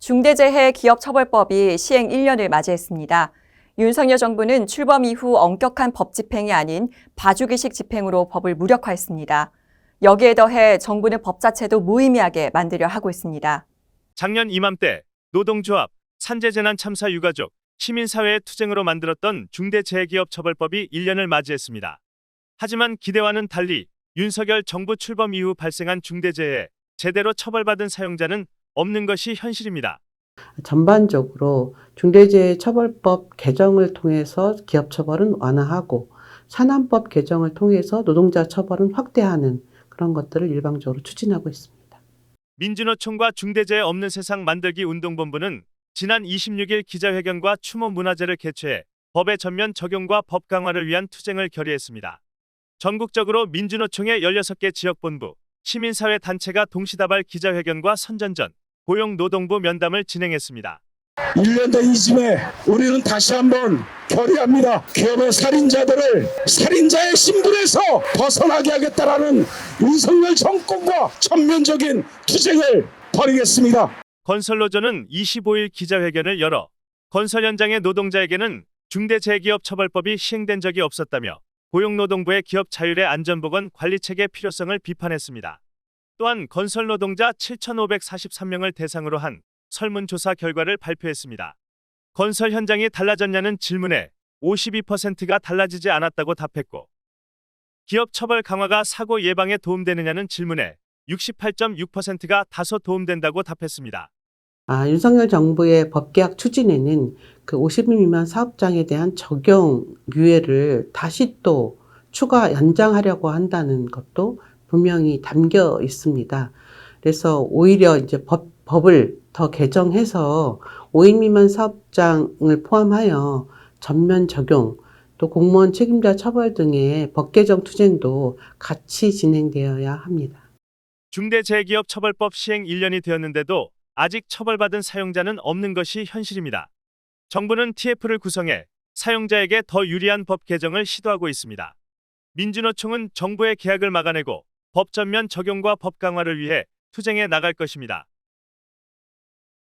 중대재해 기업처벌법이 시행 1년을 맞이했습니다. 윤석열 정부는 출범 이후 엄격한 법 집행이 아닌 봐주기식 집행으로 법을 무력화했습니다. 여기에 더해 정부는 법 자체도 무의미하게 만들려 하고 있습니다. 작년 이맘때 노동조합, 산재재난 참사 유가족, 시민사회의 투쟁으로 만들었던 중대재해기업처벌법이 1년을 맞이했습니다. 하지만 기대와는 달리 윤석열 정부 출범 이후 발생한 중대재해에 제대로 처벌받은 사용자는 없는 것이 현실입니다. 전반적으로 중대재해처벌법 개정을 통해서 기업 처벌은 완화하고 산안법 개정을 통해서 노동자 처벌은 확대하는 그런 것들을 일방적으로 추진하고 있습니다. 민주노총과 중대재해 없는 세상 만들기 운동본부는 지난 26일 기자회견과 추모 문화제를 개최해 법의 전면 적용과 법 강화를 위한 투쟁을 결의했습니다. 전국적으로 민주노총의 16개 지역본부, 시민사회 단체가 동시다발 기자회견과 선전전, 고용노동부 면담을 진행했습니다. 1년 된 이쯤에 우리는 다시 한번 결의합니다. 기업의 살인자들을 살인자의 신분에서 벗어나게 하겠다라는 윤석열 정권과 전면적인 투쟁을 벌이겠습니다. 건설노조는 25일 기자회견을 열어 건설 현장의 노동자에게는 중대재해기업처벌법이 시행된 적이 없었다며 고용노동부의 기업 자율의 안전보건 관리체계 필요성을 비판했습니다. 또한 건설 노동자 7,543명을 대상으로 한 설문조사 결과를 발표했습니다. 건설 현장이 달라졌냐는 질문에 52%가 달라지지 않았다고 답했고 기업 처벌 강화가 사고 예방에 도움되느냐는 질문에 68.6%가 다소 도움된다고 답했습니다. 아, 윤석열 정부의 법개혁 추진에는 그 50인 미만 사업장에 대한 적용 유예를 다시 또 추가 연장하려고 한다는 것도 분명히 담겨 있습니다. 그래서 오히려 이제 법, 법을 더 개정해서 5인 미만 사업장을 포함하여 전면 적용, 또 공무원 책임자 처벌 등의 법 개정 투쟁도 같이 진행되어야 합니다. 중대재해기업처벌법 시행 1년이 되었는데도 아직 처벌받은 사용자는 없는 것이 현실입니다. 정부는 TF를 구성해 사용자에게 더 유리한 법 개정을 시도하고 있습니다. 민주노총은 정부의 계약을 막아내고 법 전면 적용과 법 강화를 위해 투쟁해 나갈 것입니다.